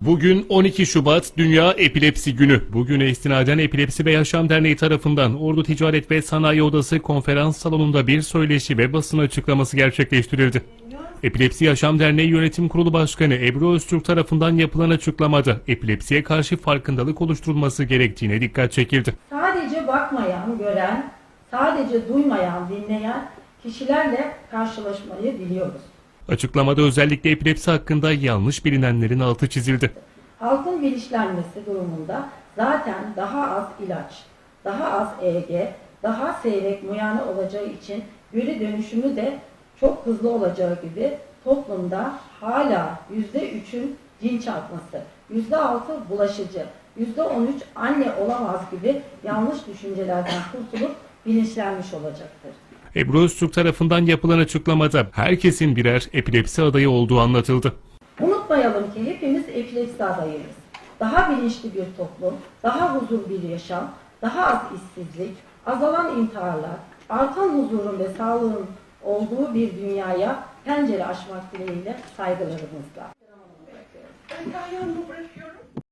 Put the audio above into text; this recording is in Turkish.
Bugün 12 Şubat Dünya Epilepsi Günü. Bugüne istinaden Epilepsi ve Yaşam Derneği tarafından Ordu Ticaret ve Sanayi Odası konferans salonunda bir söyleşi ve basın açıklaması gerçekleştirildi. Epilepsi Yaşam Derneği Yönetim Kurulu Başkanı Ebru Öztürk tarafından yapılan açıklamada epilepsiye karşı farkındalık oluşturulması gerektiğine dikkat çekildi. Sadece bakmayan, gören, sadece duymayan, dinleyen kişilerle karşılaşmayı biliyoruz. Açıklamada özellikle epilepsi hakkında yanlış bilinenlerin altı çizildi. Halkın bilinçlenmesi durumunda zaten daha az ilaç, daha az EEG, daha seyrek muayene olacağı için geri dönüşümü de çok hızlı olacağı gibi toplumda hala %3'ün cin çarpması, %6 bulaşıcı, %13 anne olamaz gibi yanlış düşüncelerden kurtulup bilinçlenmiş olacaktır. Ebru Öztürk tarafından yapılan açıklamada herkesin birer epilepsi adayı olduğu anlatıldı. Unutmayalım ki hepimiz epilepsi adayıyız. Daha bilinçli bir toplum, daha huzur bir yaşam, daha az işsizlik, azalan intiharlar, artan huzurun ve sağlığın olduğu bir dünyaya pencere açmak dileğiyle saygılarımızla.